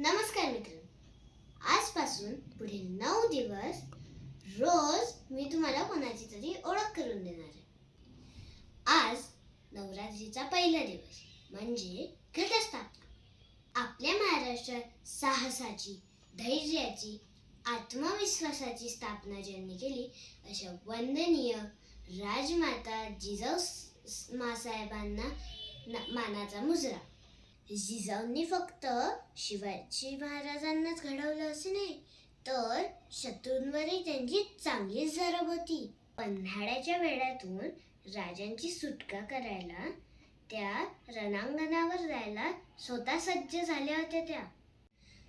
नमस्कार मित्र आजपासून पुढे नऊ दिवस रोज मी तुम्हाला कोणाची तरी ओळख करून देणार आहे. आज नवरात्रीचा पहिला दिवस म्हणजे घटस्थापना. आपल्या महाराष्ट्रात साहसाची धैर्याची आत्मविश्वासाची स्थापना ज्यांनी केली अशा वंदनीय राजमाता जिजाऊ मासाहेबांना मानाचा मुजरा. जिजाऊंनी फक्त शिवाजी महाराजांनाच घडवलं असे नाही तर शत्रूंवरही त्यांची चांगलीच जरब होती. पन्हाळ्याच्या वेळातून राजांची सुटका करायला त्या रणांगणावर जायला स्वतः सज्ज झाल्या होत्या त्या.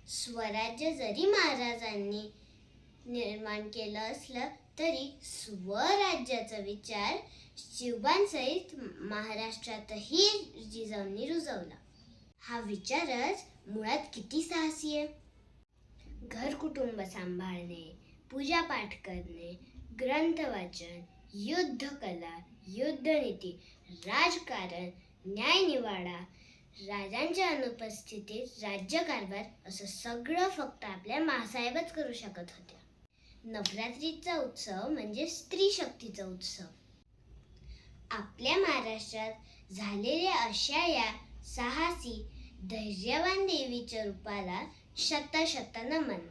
स्वराज्य जरी महाराजांनी निर्माण केलं असलं तरी स्वराज्याचा विचार शिवबांसहित महाराष्ट्रातही जिजाऊंनी रुजवला. हा विचारच मुळात किती साहसी आहे? घर कुटुंब सांभाळणे पूजापाठ करणे ग्रंथ वाचन युद्धकला युद्धनीती राजकारण न्यायनिवाडा राजांच्या अनुपस्थितीत राज्यकारभार असं सगळं फक्त आपल्या महासाहेबच करू शकत होत्या. नवरात्रीचा उत्सव म्हणजे स्त्री शक्तीचा उत्सव. आपल्या महाराष्ट्रात झालेल्या अशा या सहा धैर्यवान देवीच्या रूपाला शत शत नमन